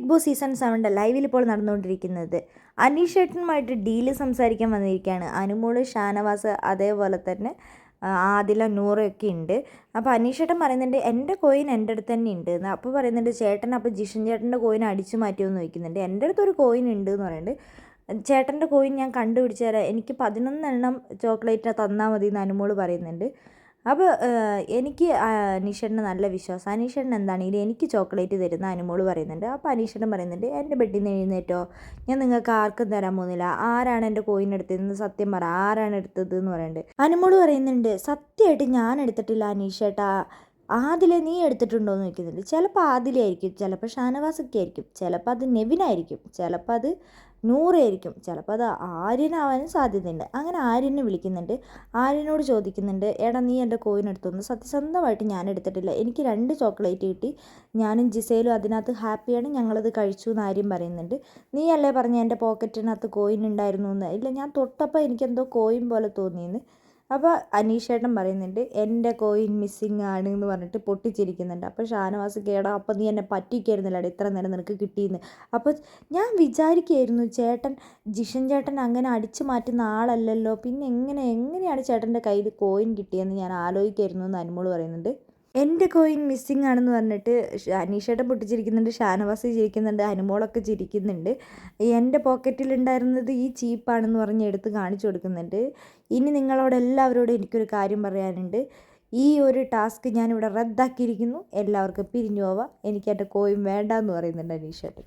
Big boss season സെവന്റെ ലൈവിൽ ഇപ്പോൾ നടന്നുകൊണ്ടിരിക്കുന്നത്. അനീഷ് ഏട്ടനുമായിട്ട് ഡീൽ സംസാരിക്കാൻ വന്നിരിക്കുകയാണ്. അനുമോൾ ഷാനവാസ് അതേപോലെ തന്നെ ആദില നൂറൊക്കെ ഉണ്ട്. അപ്പോൾ അനീഷ് ഏട്ടൻ പറയുന്നുണ്ട് എന്റെ കോയിൻ എന്റെ അടുത്ത് തന്നെ ഉണ്ട്. എന്ന് അപ്പോൾ പറയുന്നുണ്ട് ചേട്ടൻ അപ്പോൾ ജിഷൻ ചേട്ടന്റെ കോയിൻ അടിച്ചു മാറ്റുമെന്ന് ചോദിക്കുന്നുണ്ട്. എന്റെ അടുത്തൊരു കോയിൻ ഉണ്ട് എന്ന് പറയുന്നുണ്ട്. ചേട്ടന്റെ കോയിൻ ഞാൻ കണ്ടുപിടിച്ചു തരാം. എനിക്ക് പതിനൊന്നെണ്ണം ചോക്ലേറ്റ് തന്നാൽ മതി എന്ന് അനുമോൾ പറയുന്നുണ്ട്. അപ്പോൾ എനിക്ക് അനീഷേട്ടന് നല്ല വിശ്വാസം. അനീഷേട്ടൻ എന്താണെങ്കിലും എനിക്ക് ചോക്ലേറ്റ് തരുന്ന അനുമോൾ പറയുന്നുണ്ട്. അപ്പോൾ അനീഷേട്ടൻ പറയുന്നുണ്ട് എന്റെ ബെഡിൽ നിന്ന് എഴുന്നേറ്റോ. ഞാൻ നിങ്ങൾക്ക് ആർക്കും തരാൻ പോകുന്നില്ല. ആരാണ് എന്റെ കോയിൻ എടുത്തതെന്ന് സത്യം പറ. ആരാണ് എടുത്തത് എന്ന് പറയുന്നുണ്ട് അനുമോൾ പറയുന്നുണ്ട് സത്യമായിട്ട് ഞാൻ എടുത്തിട്ടില്ല അനീഷേട്ടാ. ആദിലെ നീ എടുത്തിട്ടുണ്ടോ എന്ന് ചോദിക്കുന്നുണ്ട്. ചിലപ്പോൾ ആദിലായിരിക്കും ചിലപ്പോൾ ഷാനവാസൊക്കെ ആയിരിക്കും ചിലപ്പോൾ അത് നെവിനായിരിക്കും ചിലപ്പോൾ അത് നൂറായിരിക്കും ചിലപ്പോൾ അത് ആര്യനാവാനും സാധ്യതയുണ്ട്. അങ്ങനെ ആര്യനെ വിളിക്കുന്നുണ്ട്. ആര്യനോട് ചോദിക്കുന്നുണ്ട് എടാ നീ എന്റെ കോയിൻ എടുത്തൊന്ന് സത്യസന്ധമായിട്ട് ഞാൻ എടുത്തിട്ടില്ല. എനിക്ക് രണ്ട് ചോക്ലേറ്റ് കിട്ടി. ഞാനും ജിസയിലും അതിനകത്ത് ഹാപ്പിയാണ്. ഞങ്ങളത് കഴിച്ചു എന്ന് ആര്യം പറയുന്നുണ്ട്. നീ അല്ലേ പറഞ്ഞ എന്റെ പോക്കറ്റിനകത്ത് കോയിൻ ഉണ്ടായിരുന്നു എന്ന്? ഇല്ല ഞാൻ തൊട്ടപ്പോൾ എനിക്കെന്തോ കോയിൻ പോലെ തോന്നിയെന്ന്. അപ്പോൾ അനീഷേട്ടൻ പറയുന്നുണ്ട് എന്റെ കോയിൻ മിസ്സിങ് ആണ് എന്ന് പറഞ്ഞിട്ട് പൊട്ടിച്ചിരിക്കുന്നുണ്ട്. അപ്പോൾ ഷാനവാസ് കേടാ അപ്പോൾ നീ എന്നെ പറ്റിക്കായിരുന്നില്ലടാ ഇത്ര നേരം നിനക്ക് കിട്ടിയെന്ന്. അപ്പോൾ ഞാൻ വിചാരിക്കുകയായിരുന്നു ചേട്ടൻ ജിഷൻ ചേട്ടൻ അങ്ങനെ അടിച്ചു മാറ്റുന്ന ആളല്ലല്ലോ. പിന്നെ എങ്ങനെ എങ്ങനെയാണ് ചേട്ടന്റെ കയ്യിൽ കോയിൻ കിട്ടിയെന്ന് ഞാൻ ആലോചിക്കായിരുന്നു എന്ന് അനുമോൾ പറയുന്നുണ്ട്. എന്റെ കോയിൻ മിസ്സിങ് ആണെന്ന് പറഞ്ഞിട്ട് അനീഷേട്ടൻ പൊട്ടിച്ചിരിക്കുന്നുണ്ട് ഷാനവാസ് ചിരിക്കുന്നുണ്ട് അനുമോളൊക്കെ ചിരിക്കുന്നുണ്ട്. എന്റെ പോക്കറ്റിലുണ്ടായിരുന്നത് ഈ ചീപ്പാണെന്ന് പറഞ്ഞ് എടുത്ത് കാണിച്ചു കൊടുക്കുന്നുണ്ട്. ഇനി നിങ്ങളോട് എല്ലാവരോടും എനിക്കൊരു കാര്യം പറയാനുണ്ട്. ഈ ഒരു ടാസ്ക് ഞാനിവിടെ റദ്ദാക്കിയിരിക്കുന്നു. എല്ലാവർക്കും പിരിഞ്ഞു പോവാം. എനിക്ക് എന്റെ കോയിൻ വേണ്ട എന്ന് പറയുന്നുണ്ട് അനീഷേട്ടൻ.